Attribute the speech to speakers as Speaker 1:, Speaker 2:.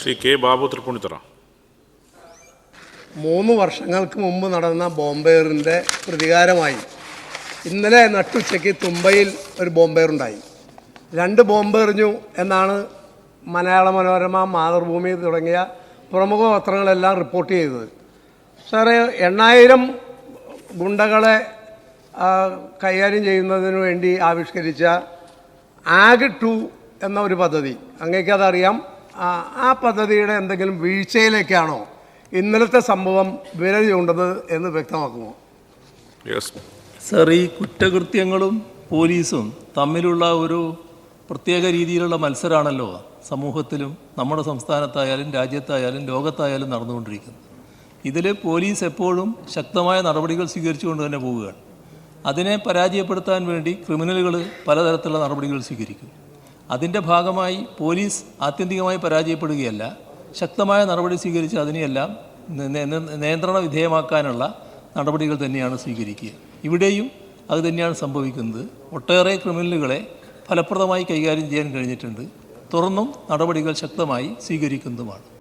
Speaker 1: Shri K Babu Tripunithura.
Speaker 2: മൂന്ന് വർഷങ്ങൾക്ക് മുമ്പ് നടന്ന ബോംബെയറിന്റെ പ്രതികാരമായി ഇന്നലെ നട്ടുച്ചയ്ക്ക് തുമ്പയിൽ ഒരു ബോംബെയർ ഉണ്ടായി രണ്ട് ബോംബ് എറിഞ്ഞു എന്നാണ് മലയാള മനോരമ മാതൃഭൂമി തുടങ്ങിയ പ്രമുഖ പത്രങ്ങളെല്ലാം റിപ്പോർട്ട് ചെയ്തത്. സാറേ എണ്ണായിരം ഗുണ്ടകളെ കൈകാര്യം ചെയ്യുന്നതിന് വേണ്ടി ആവിഷ്കരിച്ച ആഗ് ടു എന്ന ഒരു പദ്ധതി. അങ്ങേക്ക് അതറിയാം. ആ, ആ പദ്ധതിയുടെ എന്തെങ്കിലും വീഴ്ചയിലേക്കാണോ ഇന്നലത്തെ സംഭവം വിരൽ ചൂണ്ടത് എന്ന് വ്യക്തമാക്കുമോ?
Speaker 1: യെസ്
Speaker 3: സർ ഈ കുറ്റകൃത്യങ്ങളും പോലീസും തമ്മിലുള്ള ഒരു പ്രത്യേക രീതിയിലുള്ള മത്സരമാണല്ലോ സമൂഹത്തിലും നമ്മുടെ സംസ്ഥാനത്തായാലും രാജ്യത്തായാലും ലോകത്തായാലും നടന്നുകൊണ്ടിരിക്കുന്നത്. ഇതിൽ പോലീസ് എപ്പോഴും ശക്തമായ നടപടികൾ സ്വീകരിച്ചുകൊണ്ട് തന്നെ പോവുകയാണ്. അതിനെ പരാജയപ്പെടുത്താൻ വേണ്ടി ക്രിമിനലുകൾ പലതരത്തിലുള്ള നടപടികൾ സ്വീകരിക്കും. അതിന്റെ ഭാഗമായി പോലീസ് ആത്യന്തികമായി പരാജയപ്പെടുകയല്ല ശക്തമായ നടപടി സ്വീകരിച്ച് അതിനെയെല്ലാം നിയന്ത്രണ വിധേയമാക്കാനുള്ള നടപടികൾ തന്നെയാണ് സ്വീകരിക്കുക. ഇവിടെയും അത് തന്നെയാണ് സംഭവിക്കുന്നത്. ഒട്ടേറെ ക്രിമിനലുകളെ ഫലപ്രദമായി കൈകാര്യം ചെയ്യാൻ കഴിഞ്ഞിട്ടുണ്ട്. തുറന്നും നടപടികൾ ശക്തമായി സ്വീകരിക്കുന്നതുമാണ്.